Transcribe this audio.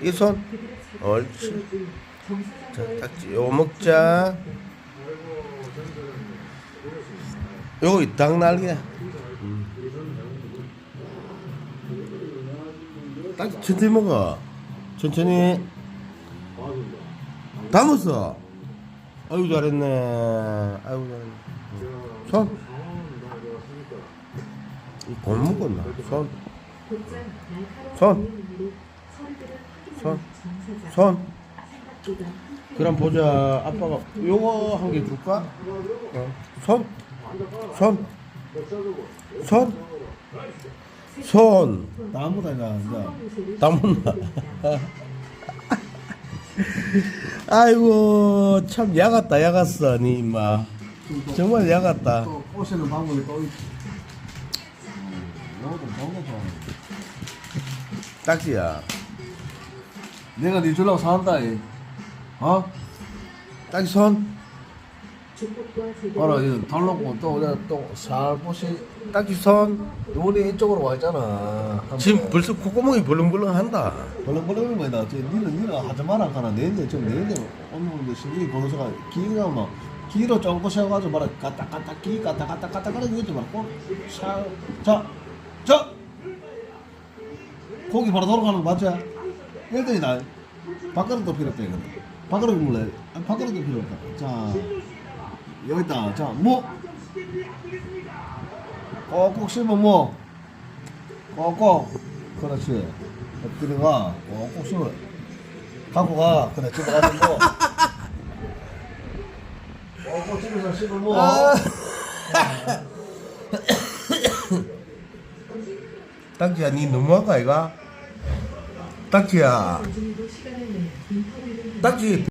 이 손. 옳지. 자, 딱지 요 먹자. 요거 닭 날개. 음. 딱지 천천히 먹어. 천천히. 담았어. 아이고 잘했네. 아이고 잘했네. 손. 이골 먹었나? 손. 손. 손. 손. 그럼 보자. 아빠가 요거 한 개 줄까? 어. 손. 손. 손. 손. 나무다 이제. 다 못나. 아이고 참 야같다 야갔어 니 임마 정말 야같다 또 꼬시는 방법이 또 있지. 좋아. 딱지야 내가 네 주려고 사한다 이. 어? 딱지 손 봐라 이거 달라고 또 내가 또살 보시 딱지 손 우리 이쪽으로 와 있잖아. 지금 벌써 콧구멍이 벌렁벌렁한다 벌렁벌렁이 뭐야? 저 니는 니는 하지 마라 가나 내인데 좀 내인데 오늘 신경이 번호서가 기가 막 기로 쫑고 세워가지고 말아 갔다 기 갔다 갔다 갔다 가는 거지 말고 자자 고기 바로 돌아가는 거 맞지? 1등이 나 밥그릇도 필요 없다 이거 밥그릇 몰래? 아, 밥그릇도 필요 없다. 자 여기 있다. 자뭐? 꼭꼭 씹어 뭐? 꼭꼭. 그렇지. 엎드려 가. 꼭꼭 씹어. 갖고 가. 그래 집에 가서 뭐? 꼭꼭 집에서 씹어 뭐? 딱지야 니 너무한 거 아이가? 딱지야. 딱지